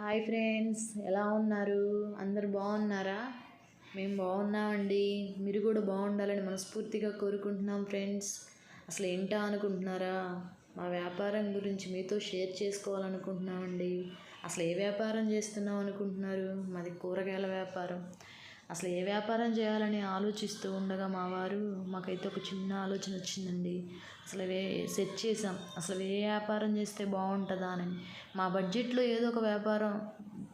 Hi friends ఎలా ఉన్నారు? అందరు బాగున్నారా? మేము బాగున్నామండి. మీరు కూడా బాగుండాలని మనస్ఫూర్తిగా కోరుకుంటున్నాం ఫ్రెండ్స్. అసలు ఏంటా అనుకుంటున్నారా? మా వ్యాపారం గురించి మీతో షేర్ చేసుకోవాలనుకుంటున్నామండి. అసలు ఏ వ్యాపారం చేస్తున్నాం అనుకుంటున్నారు? మాది కూరగాయల వ్యాపారం. అసలు ఏ వ్యాపారం చేయాలని ఆలోచిస్తూ ఉండగా మా వారు మాకైతే ఒక చిన్న ఆలోచన వచ్చిందండి. అసలు వే సెట్ చేసాం అసలు ఏ వ్యాపారం చేస్తే బాగుంటుందా అని. మా బడ్జెట్లో ఏదో ఒక వ్యాపారం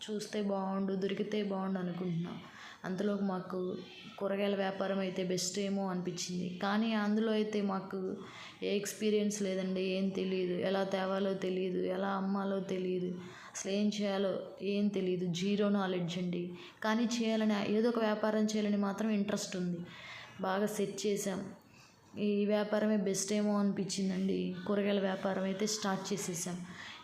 చూస్తే బాగుండు దొరికితే బాగుండు అనుకుంటున్నాం. అంతలో మాకు కూరగాయల వ్యాపారం అయితే బెస్ట్ ఏమో అనిపించింది. కానీ అందులో అయితే మాకు ఏ ఎక్స్పీరియన్స్ లేదండి ఏం తెలియదు ఎలా తేవాలో తెలియదు ఎలా అమ్మాలో తెలియదు అసలు ఏం చేయాలో ఏం తెలియదు జీరో నాలెడ్జ్ అండి. కానీ చేయాలని ఏదో ఒక వ్యాపారం చేయాలని మాత్రం ఇంట్రెస్ట్ ఉంది. బాగా సెట్ చేసాం ఈ వ్యాపారమే బెస్ట్ ఏమో అనిపించిందండి. కూరగాయల వ్యాపారం అయితే స్టార్ట్ చేసేసాం.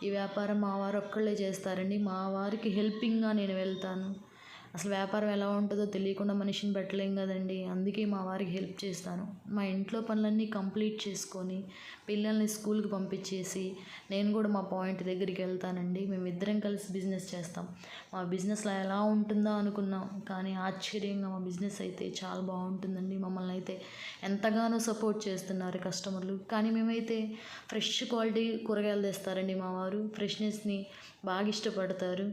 ఈ వ్యాపారం మా వారు ఒక్కళ్ళే చేస్తారండి. మా వారికి హెల్పింగ్గా నేను వెళ్తాను. అసలు వ్యాపారం ఎలా ఉంటుందో తెలియకుండా మనిషిని పెట్టలేం కదండి. అందుకే మా వారికి హెల్ప్ చేస్తాను. మా ఇంట్లో పనులన్నీ కంప్లీట్ చేసుకొని పిల్లల్ని స్కూల్కి పంపించేసి నేను కూడా మా పాయింట్ దగ్గరికి వెళ్తానండి. మేము ఇద్దరం కలిసి బిజినెస్ చేస్తాం. మా బిజినెస్లో ఎలా ఉంటుందో అనుకున్నాం. కానీ ఆశ్చర్యంగా మా బిజినెస్ అయితే చాలా బాగుంటుందండి. మమ్మల్ని అయితే ఎంతగానో సపోర్ట్ చేస్తున్నారు కస్టమర్లు. కానీ మేమైతే ఫ్రెష్ క్వాలిటీ కూరగాయలు తెస్తారండి మా వారు. ఫ్రెష్నెస్ని బాగా ఇష్టపడతారు.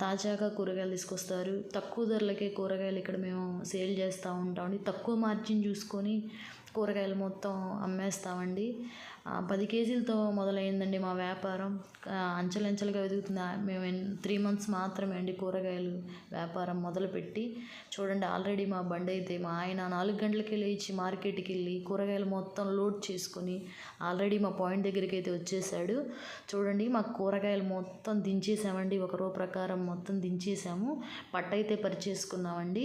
తాజాగా కూరగాయలు తీసుకొస్తారు. తక్కువ ధరలకే కూరగాయలు ఇక్కడ మేము సేల్ చేస్తూ ఉంటామండి తక్కువ మార్జిన్ చూసుకొని కూరగాయలు మొత్తం అమ్మేస్తామండి. పది కేజీలతో మొదలైందండి మా వ్యాపారం. అంచెలంచెలుగా ఎదుగుతుంది. మేము త్రీ మంత్స్ మాత్రమే అండి కూరగాయలు వ్యాపారం మొదలుపెట్టి. చూడండి ఆల్రెడీ మా బండి అయితే మా ఆయన నాలుగు గంటలకి లేచి మార్కెట్కి వెళ్ళి కూరగాయలు మొత్తం లోడ్ చేసుకొని ఆల్రెడీ మా పాయింట్ దగ్గరికి అయితే వచ్చేసాడు. చూడండి మా కూరగాయలు మొత్తం దించేసామండి. ఒక రో ప్రకారం మొత్తం దించేసాము. పట్ట అయితే పరిచేసుకున్నామండి.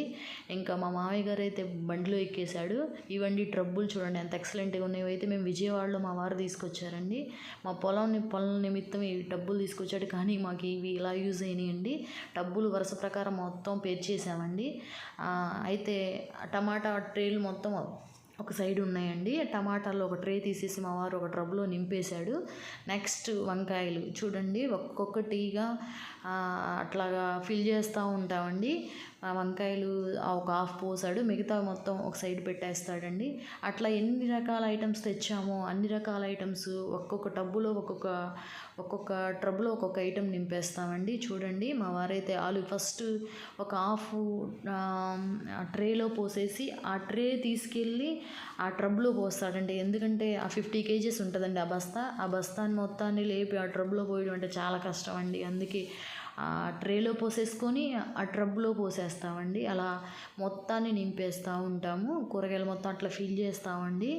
ఇంకా మా మామయ్య గారు అయితే బండిలో ఎక్కేశాడు. ఇవండి డబ్బులు చూడండి ఎంత ఎక్సలెంట్గా ఉన్నాయో. అయితే మేము విజయవాడలో మా వారు తీసుకొచ్చారండి. మా పొలం పొలం నిమిత్తం ఈ డబ్బులు తీసుకొచ్చాడు. కానీ మాకు ఇవి ఇలా యూజ్ అయినాయండి. డబ్బులు వరుస ప్రకారం మొత్తం పేర్చేసామండి అయితే టమాటా ట్రేలు మొత్తం ఒక సైడ్ ఉన్నాయండి. టమాటాలు ఒక ట్రే తీసేసి మా వారు ఒక ట్రబ్లో నింపేశాడు. నెక్స్ట్ వంకాయలు చూడండి. ఒక్కొక్కటిగా అట్లాగా ఫిల్ చేస్తూ ఉంటామండి. ఆ వంకాయలు ఒక హాఫ్ పోసాడు మిగతా మొత్తం ఒక సైడ్ పెట్టేస్తాడండి. అట్లా ఎన్ని రకాల ఐటమ్స్ తెచ్చామో అన్ని రకాల ఐటమ్స్ ఒక్కొక్క టబ్బులో ఒక్కొక్క ఒక్కొక్క ట్రబ్బులో ఒక్కొక్క ఐటెం నింపేస్తామండి. చూడండి మా వారైతే ఆలు ఫస్ట్ ఒక హాఫ్ ట్రేలో పోసేసి ఆ ట్రే తీసుకెళ్ళి ఆ ట్రబ్లో పోస్తాడండి. ఎందుకంటే ఆ ఫిఫ్టీ కేజీస్ ఉంటుందండి ఆ బస్తా. ఆ బస్తాని మొత్తాన్ని లేపి ఆ ట్రబ్లో పోయడం అంటే చాలా కష్టం అండి అందుకే ఆ ట్రేలో పోసేసుకొని ఆ ట్రబ్లో పోసేస్తామండి. అలా మొత్తాన్ని నింపేస్తూ ఉంటాము. కూరగాయలు మొత్తం అట్లా ఫిల్ చేస్తామండి.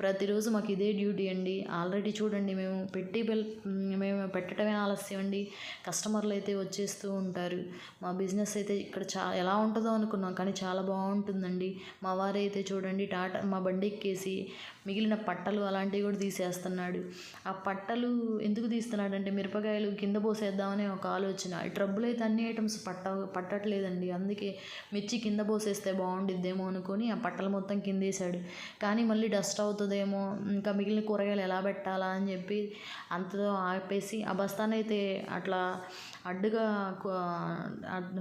ప్రతిరోజు మాకు ఇదే డ్యూటీ అండి. ఆల్రెడీ చూడండి మేము పెట్టి మేము పెట్టడమే ఆలస్యం అండి. కస్టమర్లు అయితే వచ్చేస్తూ ఉంటారు. మా బిజినెస్ అయితే ఇక్కడ చా ఎలా ఉంటుందో అనుకున్నాం కానీ చాలా బాగుంటుందండి. మా వారైతే చూడండి టాటా మా బండి ఎక్కేసి మిగిలిన పట్టలు అలాంటివి కూడా తీసేస్తున్నాడు. ఆ పట్టలు ఎందుకు తీస్తున్నాడంటే మిరపకాయలు కింద పోసేద్దామని ఒక ఆలోచన. ట్రబుల్ ట్రబ్బులు అయితే అన్ని ఐటమ్స్ పట్ట పట్టట్లేదండి. అందుకే మిర్చి కింద పోసేస్తే బాగుండిద్దేమో అనుకొని ఆ పట్టలు మొత్తం కిందేసాడు కానీ మళ్ళీ డస్ట్ అవుతుందేమో ఇంకా మిగిలిన కూరగాయలు ఎలా పెట్టాలా అని చెప్పి అంతతో ఆపేసి ఆ బస్తానైతే అట్లా అడ్డుగా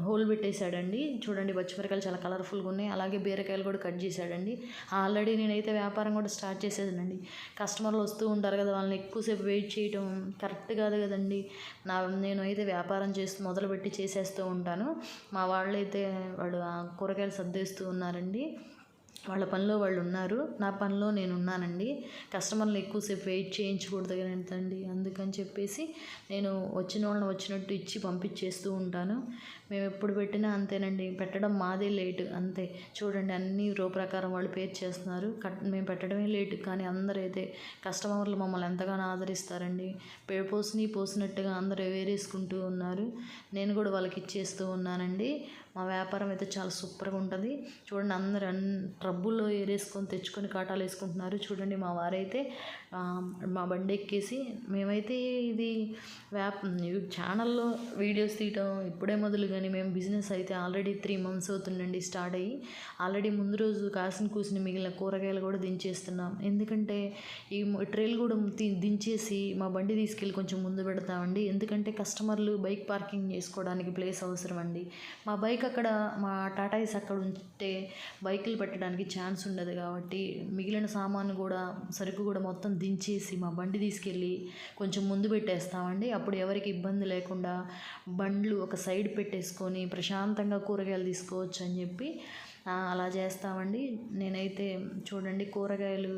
హోల్ పెట్టేశాడండి. చూడండి పచ్చిమిరకాయలు చాలా కలర్ఫుల్గా ఉన్నాయి. అలాగే బీరకాయలు కూడా కట్ చేశాడండి. ఆల్రెడీ నేనైతే వ్యాపారం కూడా స్టార్ట్ చేసేదానండి కస్టమర్లు వస్తూ ఉంటారు కదా వాళ్ళని ఎక్కువసేపు వెయిట్ చేయటం కరెక్ట్ కాదు కదండి. నా నేను అయితే వ్యాపారం చేస్తూ మొదలుపెట్టి చేసేస్తూ ఉంటాను. మా వాళ్ళైతే వాళ్ళు కూరగాయలు సర్దేస్తూ ఉన్నారండి. వాళ్ళ పనిలో వాళ్ళు ఉన్నారు. నా పనిలో నేను ఉన్నానండి. కస్టమర్లు ఎక్కువసేపు వెయిట్ చేయించకూడదు కదండి. అందుకని చెప్పేసి నేను వచ్చిన వాళ్ళని వచ్చినట్టు ఇచ్చి పంపించేస్తూ ఉంటాను. మేము ఎప్పుడు పెట్టినా అంతేనండి. పెట్టడం మాదే లేటు. అంతే. చూడండి అన్ని రో ప్రకారం వాళ్ళు పేరు చేస్తున్నారు. కట్ మేము పెట్టడమే లేటు. కానీ అందరూ అయితే కస్టమర్లు మమ్మల్ని ఎంతగానో ఆదరిస్తారండి. పోసిని పోసినట్టుగా అందరూ వేరేసుకుంటూ ఉన్నారు. నేను కూడా వాళ్ళకి ఇచ్చేస్తూ ఉన్నానండి. మా వ్యాపారం అయితే చాలా సూపర్గా ఉంటుంది. చూడండి అందరూ ట్రబ్బుల్లో ఏరేసుకొని తెచ్చుకొని కాటాలు వేసుకుంటున్నారు. చూడండి మా వారైతే మా బండి ఎక్కేసి మేమైతే ఇది వ్యాప్ ఛానల్లో వీడియోస్ తీయటం ఇప్పుడే మొదలుగా కానీ మేము బిజినెస్ అయితే ఆల్రెడీ త్రీ మంత్స్ అవుతుందండి స్టార్ట్ అయ్యి. ఆల్రెడీ ముందు రోజు కాసిన కూసిన మిగిలిన కూరగాయలు కూడా దించేస్తున్నాం. ఎందుకంటే ఈ ట్రైల్ కూడా దించేసి మా బండి తీసుకెళ్ళి కొంచెం ముందు పెడతామండి. ఎందుకంటే కస్టమర్లు బైక్ పార్కింగ్ చేసుకోవడానికి ప్లేస్ అవసరం అండి. మా బైక్ అక్కడ మా టాటాయిస్ అక్కడ ఉంటే బైకులు పెట్టడానికి ఛాన్స్ ఉండదు కాబట్టి మిగిలిన సామాను కూడా సరుకు కూడా మొత్తం దించేసి మా బండి తీసుకెళ్ళి కొంచెం ముందు పెట్టేస్తామండి. అప్పుడు ఎవరికి ఇబ్బంది లేకుండా బండ్లు ఒక సైడ్ చేసుకొని ప్రశాంతంగా కూరగాయలు తీసుకోవచ్చు అని చెప్పి అలా చేస్తామండి. నేనైతే చూడండి కూరగాయలు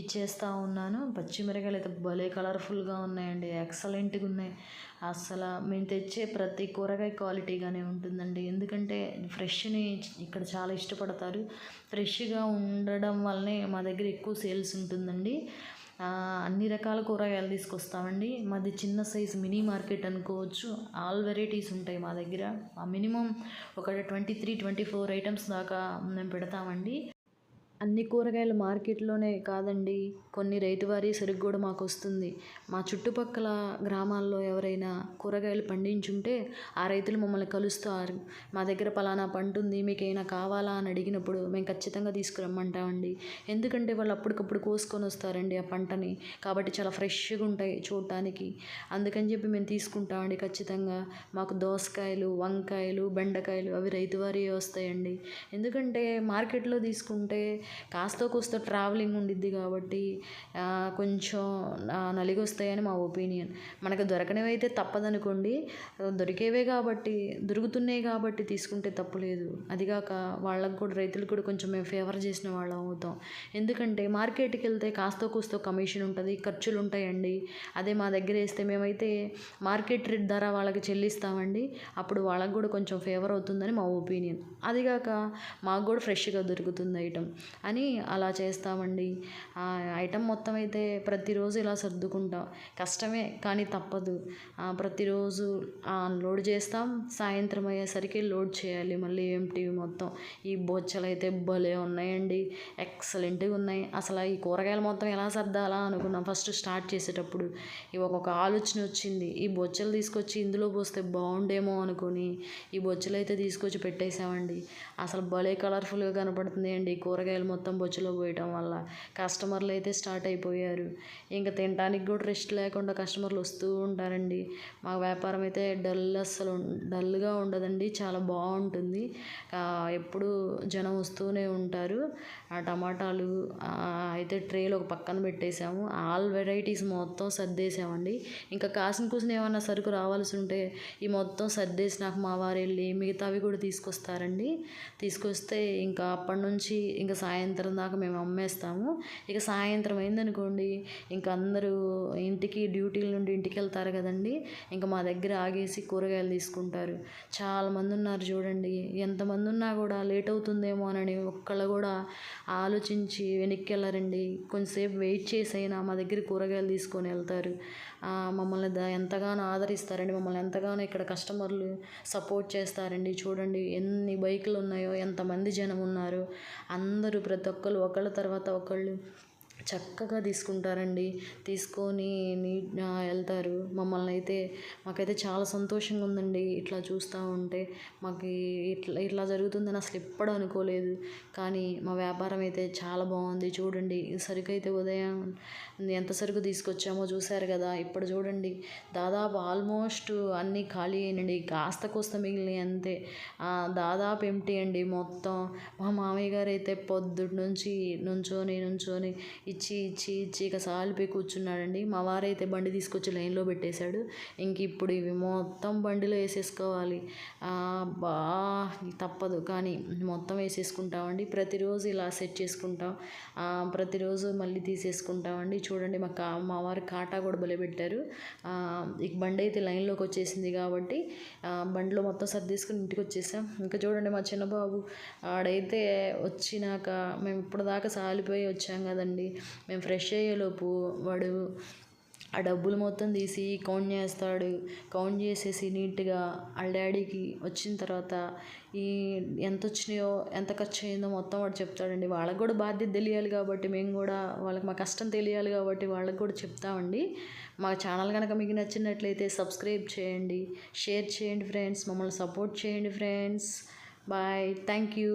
ఇచ్చేస్తూ ఉన్నాను. పచ్చిమిరకాయలు అయితే భలే కలర్ఫుల్గా ఉన్నాయండి. ఎక్సలెంట్గా ఉన్నాయి. అసలు మేము తెచ్చే ప్రతి కూరగాయ క్వాలిటీగానే ఉంటుందండి. ఎందుకంటే ఫ్రెష్ని ఇక్కడ చాలా ఇష్టపడతారు. ఫ్రెష్గా ఉండడం వల్లనే మా దగ్గర ఎక్కువ సేల్స్ ఉంటుందండి. అన్ని రకాల కూరగాయలు తీసుకొస్తామండి. మాది చిన్న సైజ్ మినీ మార్కెట్ అనుకోవచ్చు. ఆల్ వెరైటీస్ ఉంటాయి మా దగ్గర. మినిమం ఒక twenty three twenty four items దాకా మేము పెడతామండి. అన్ని కూరగాయలు మార్కెట్లోనే కాదండి. కొన్ని రైతువారీ సరుకు కూడా మాకు వస్తుంది. మా చుట్టుపక్కల గ్రామాల్లో ఎవరైనా కూరగాయలు పండించుంటే ఆ రైతులు మమ్మల్ని కలుస్తారు. మా దగ్గర పలానా పంట ఉంది మీకు ఏమైనా కావాలా అని అడిగినప్పుడు మేము ఖచ్చితంగా తీసుకురమ్మంటామండి. ఎందుకంటే వాళ్ళు అప్పటికప్పుడు కోసుకొని వస్తారండి ఆ పంటని. కాబట్టి చాలా ఫ్రెష్గా ఉంటాయి చూడటానికి అందుకని చెప్పి మేము తీసుకుంటామండి ఖచ్చితంగా. మాకు దోసకాయలు వంకాయలు బెండకాయలు అవి రైతువారీ వస్తాయండి. ఎందుకంటే మార్కెట్లో తీసుకుంటే కాస్తో కూస్త ట్రావెలింగ్ ఉండిద్ది కాబట్టి కొంచెం నలిగి వస్తాయని మా ఒపీనియన్ మనకు దొరకనివి అయితే తప్పదనుకోండి. దొరికేవే కాబట్టి దొరుకుతున్నాయి కాబట్టి తీసుకుంటే తప్పు లేదు. అదిగాక వాళ్ళకు కూడా రైతులకు కూడా కొంచెం మేము ఫేవర్ చేసిన వాళ్ళం అవుతాం. ఎందుకంటే మార్కెట్కి వెళ్తే కాస్త కూస్తో కమిషన్ ఉంటుంది ఖర్చులు ఉంటాయండి. అదే మా దగ్గర వేస్తే మేమైతే మార్కెట్ రేట్ ధర వాళ్ళకి చెల్లిస్తామండి. అప్పుడు వాళ్ళకు కూడా కొంచెం ఫేవర్ అవుతుందని మా ఒపీనియన్ అదిగాక మాకు కూడా ఫ్రెష్గా దొరుకుతుంది ఐటమ్ అని అలా చేస్తామండి. ఆ ఐటమ్ మొత్తం అయితే ప్రతిరోజు ఇలా సర్దుకుంటాం. కష్టమే కానీ తప్పదు. ప్రతిరోజు లోడ్ చేస్తాం. సాయంత్రం అయ్యేసరికి లోడ్ చేయాలి మళ్ళీ ఎంటీ మొత్తం. ఈ బొచ్చలు అయితే భలే ఉన్నాయండి. ఎక్సలెంట్గా ఉన్నాయి. అసలు ఈ కూరగాయలు మొత్తం ఎలా సర్దాలా అనుకున్నాం ఫస్ట్ స్టార్ట్ చేసేటప్పుడు. ఇవి ఒక్కొక్క ఆలోచన వచ్చింది. ఈ బొచ్చలు తీసుకొచ్చి ఇందులో పోస్తే బాగుండేమో అనుకొని ఈ బొచ్చలు అయితే తీసుకొచ్చి పెట్టేసామండి. అసలు భలే కలర్ఫుల్గా కనపడుతుంది అండి కూరగాయలు మొత్తం బొచ్చులో పోయటం వల్ల కస్టమర్లు అయితే స్టార్ట్ అయిపోయారు. ఇంకా తినడానికి కూడా రెస్ట్ లేకుండా కస్టమర్లు వస్తూ ఉంటారండి. మా వ్యాపారం అయితే డల్ అస్సలు డల్గా ఉండదండి. చాలా బాగుంటుంది. ఎప్పుడు జనం వస్తూనే ఉంటారు. ఆ టమాటాలు అయితే ట్రేలో ఒక పక్కన పెట్టేసాము ఆల్ వెరైటీస్ మొత్తం సర్దేశామండి. ఇంకా కాసిన కూసిన ఏమన్నా సరుకు రావాల్సి ఉంటే ఈ మొత్తం సర్దేసి నాకు మా వారు వెళ్ళి మిగతావి కూడా తీసుకొస్తారండి. తీసుకొస్తే ఇంకా అప్పటి నుంచి ఇంకా సాయంత్రం సాయంత్రం దాకా మేము అమ్మేస్తాము. ఇక సాయంత్రం అయిందనుకోండి ఇంకా అందరూ ఇంటికి డ్యూటీల నుండి ఇంటికి వెళ్తారు కదండి. ఇంకా మా దగ్గర ఆగేసి కూరగాయలు తీసుకుంటారు. చాలామంది ఉన్నారు చూడండి. ఎంతమంది ఉన్నా కూడా లేట్ అవుతుందేమో అని ఒక్కళ్ళు కూడా ఆలోచించి వెనక్కి వెళ్ళారండి. కొంచెంసేపు వెయిట్ చేసి అయినా మా దగ్గర కూరగాయలు తీసుకొని వెళ్తారు. మమ్మల్ని ఎంతగానో ఆదరిస్తారండి. మమ్మల్ని ఎంతగానో ఇక్కడ కస్టమర్లు సపోర్ట్ చేస్తారండి. చూడండి ఎన్ని బైకులు ఉన్నాయో ఎంతమంది జనం ఉన్నారు. అందరూ ప్రతి ఒక్కరు ఒకళ్ళ తర్వాత ఒకళ్ళు చక్కగా తీసుకుంటారండి. తీసుకొని నీట్ వెళ్తారు. మమ్మల్ని అయితే మాకైతే చాలా సంతోషంగా ఉందండి ఇట్లా చూస్తూ ఉంటే. మాకు ఇట్లా ఇట్లా జరుగుతుందని అసలు ఎప్పుడు అనుకోలేదు. కానీ మా వ్యాపారం అయితే చాలా బాగుంది. చూడండి సరుకు అయితే ఉదయం ఎంత సరుకు తీసుకొచ్చామో చూశారు కదా. ఇప్పుడు చూడండి దాదాపు ఆల్మోస్ట్ అన్నీ ఖాళీ అయినండి. కాస్త కోస్త మిగిలినాయి అంతే. దాదాపు ఎంటీ అండి మొత్తం. మా మామయ్య గారు అయితే పొద్దుటి నుంచి నుంచొని నుంచొని ఇచ్చి ఇచ్చి ఇచ్చి ఇక సాలిపోయి కూర్చున్నాడండి. మా వారైతే బండి తీసుకొచ్చి లైన్లో పెట్టేశాడు. ఇంక ఇప్పుడు ఇవి మొత్తం బండిలో వేసేసుకోవాలి. బా తప్పదు. కానీ మొత్తం వేసేసుకుంటామండి. ప్రతిరోజు ఇలా సెట్ చేసుకుంటాం. ప్రతిరోజు మళ్ళీ తీసేసుకుంటామండి. చూడండి మా కా మా వారి కాటా కూడా బలి పెట్టారు. ఇక బండి అయితే లైన్లోకి వచ్చేసింది కాబట్టి బండిలో మొత్తం సర్దేసుకుని ఇంటికి వచ్చేసాం. ఇంకా చూడండి మా చిన్నబాబు ఆడైతే వచ్చినాక మేము ఇప్పుడు దాకా సాలిపోయి వచ్చాం కదండి. మేము ఫ్రెష్ అయ్యేలోపు వాడు ఆ డబ్బులు మొత్తం తీసి కౌంట్ చేస్తాడు. కౌంట్ చేసేసి నీట్గా వాళ్ళ డాడీకి వచ్చిన తర్వాత ఈ ఎంత వచ్చినాయో ఎంత ఖర్చు అయిందో మొత్తం వాడు చెప్తాడండి. వాళ్ళకి కూడా బాధ్యత తెలియాలి కాబట్టి మేము కూడా వాళ్ళకి మా కష్టం తెలియాలి కాబట్టి వాళ్ళకి కూడా చెప్తామండి. మా ఛానల్ కనుక మీకు నచ్చినట్లయితే సబ్స్క్రైబ్ చేయండి షేర్ చేయండి ఫ్రెండ్స్. మమ్మల్ని సపోర్ట్ చేయండి ఫ్రెండ్స్. బాయ్. Thank you.